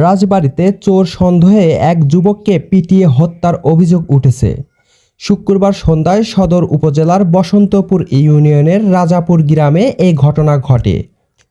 রাজবাড়িতে চোর সন্দেহে এক যুবককে পিটিয়ে হত্যার অভিযোগ উঠেছে। শুক্রবার সন্ধ্যায় সদর উপজেলার বসন্তপুর ইউনিয়নের রাজাপুর গ্রামে এই ঘটনা ঘটে।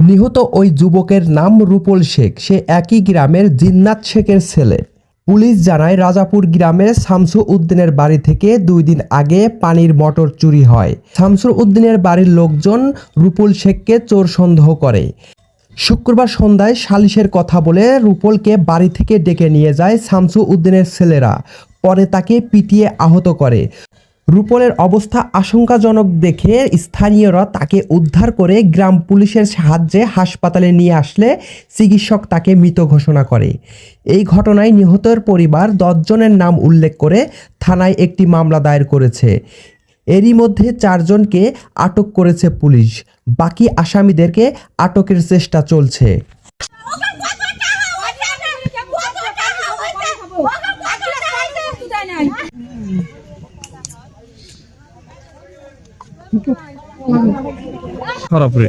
নিহত ওই যুবকের নাম রূপল শেখ। সে একই গ্রামের জিন্নাত শেখের ছেলে। পুলিশ জানায়, রাজাপুর গ্রামে শামসু উদ্দিনের বাড়ি থেকে দুই দিন আগে পানির মোটর চুরি হয়। শামসুর উদ্দিনের বাড়ির লোকজন রূপল শেখকে চোর সন্দেহ করে। শুক্রবার সন্ধ্যায় সালিশের কথা বলে রুপলকে বাড়ি থেকে ডেকে নিয়ে যায় শামসু উদ্দিনের ছেলেরা। পরে তাকে পিটিয়ে আহত করে। রূপলের অবস্থা আশঙ্কাজনক দেখে স্থানীয়রা তাকে উদ্ধার করে গ্রাম পুলিশের সাহায্যে হাসপাতালে নিয়ে আসলে চিকিৎসক তাকে মৃত ঘোষণা করে। এই ঘটনায় নিহতের পরিবার দশজনের নাম উল্লেখ করে থানায় একটি মামলা দায়ের করেছে। এরই মধ্যে চারজনকে আটক করেছে পুলিশ। বাকি আসামিদেরকে আটকের চেষ্টা চলছে। খারাপ রে